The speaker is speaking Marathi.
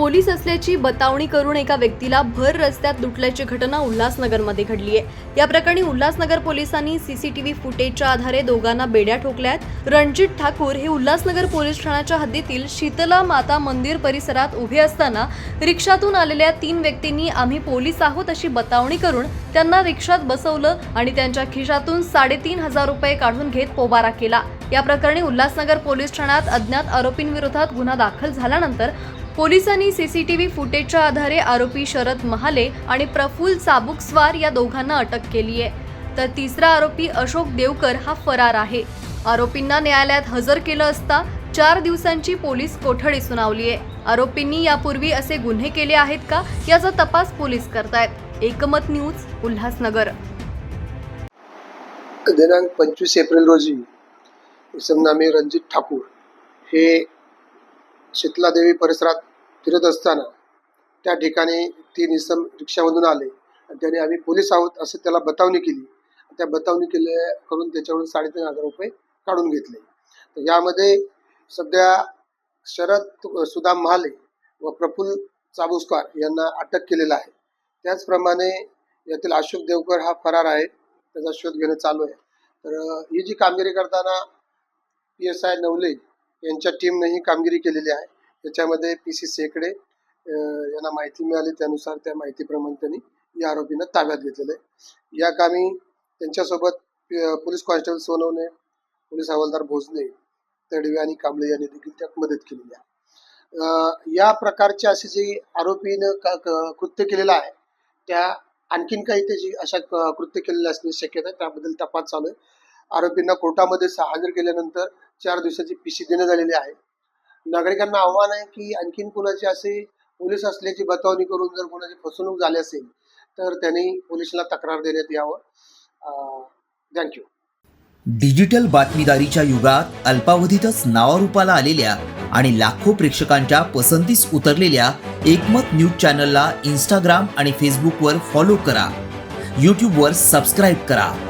पोलीस असल्याची बतावणी करून एका व्यक्तीला भर रस्त्यात लुटल्याची घटना उल्हासनगरमध्ये घडली आहे. या प्रकरणी उल्हासनगर पोलिसांनी सीसीटीव्ही फुटेजच्या आधारे दोघांना बेड्या ठोकल्यात. रणजित ठाकूर हे उल्हासनगर पोलीस ठाण्याच्या हद्दीतील शीतला माता मंदिर परिसरात उभे असताना रिक्षातून आलेल्या तीन व्यक्तींनी आम्ही पोलीस आहोत अशी बतावणी करून त्यांना रिक्षात बसवलं आणि त्यांच्या खिशातून साडेतीन हजार रुपये काढून घेत पोबारा केला. या प्रकरणी उल्हासनगर पोलीस ठाण्यात अज्ञात आरोपींविरोधात गुन्हा दाखल झाल्यानंतर पोलिसांनी सीसीटीव्ही फुटेजच्या आधारे आरोपी शरद महाले आणि प्रफुल्ल चाबुकस्वार या दोघांना अटक केली आहे. तर तिसरा आरोपी अशोक देवकर हा फरार आहे. आरोपींना न्यायालयात हजर केलं असता चार दिवसांची पोलीस कोठडी सुनावली आहे. आरोपींनी यापूर्वी असे गुन्हे केले आहेत का याचा तपास पोलीस करतायत. एकमत न्यूज उल्हासनगर. दिनांक पंचवीस एप्रिल रोजी इसम रणजित ठाकूर हे शीतलादेवी परिसरात फिरत असताना त्या ठिकाणी तीन इसम रिक्षामधून आले. आणि त्याने आम्ही पोलीस आहोत असं त्याला बतावणी केली. त्या बतावणी केल्या करून त्याच्यावरून साडेतीन हजार रुपये काढून घेतले. तर यामध्ये सध्या शरद सुदाम महाले व प्रफुल्ल चाबुस्कार यांना अटक केलेलं आहे. त्याचप्रमाणे यातील अशोक देवकर हा फरार आहे. त्याचा शोध घेणं चालू आहे. तर ही जी कामगिरी करताना पी एस आय नवले यांच्या टीमने ही कामगिरी केलेली आहे. त्याच्यामध्ये पी सी सेकडे यांना माहिती मिळाली त्यानुसार त्या माहितीप्रमाणे त्यांनी या आरोपींना ताब्यात घेतलेलं आहे. या कामी त्यांच्यासोबत पोलीस कॉन्स्टेबल सोनवणे पोलीस हवालदार भोसले तडवे आणि कांबळे यांनी देखील त्यात मदत केलेली आहे. या प्रकारचे असे जे आरोपीनं कृत्य केलेलं आहे त्या आणखीन काही त्याची अशा कृत्य केलेले असण्याची शक्यता आहे. त्याबद्दल तपास चालू आहे. आरोपींना कोर्टामध्ये हजर केल्यानंतर चार दिवसाची पिशी देण्यात आलेली आहे. नागरिकांना आव्हान आहे की आणखीन कुणाचे असे पोलीस असल्याची बतावणी करून जर कोणाची फसवणूक झाली असेल तर त्यांनी पोलिसांना तक्रार देण्यात यावं. थँक्यू डिजिटल बातमीदारीच्या युगात अल्पावधीतच नावारूपाला आलेल्या आणि लाखो प्रेक्षकांच्या पसंतीस उतरलेल्या एकमत न्यूज चॅनलला इंस्टाग्राम आणि फेसबुकवर फॉलो करा. यूट्यूबवर सबस्क्राईब करा.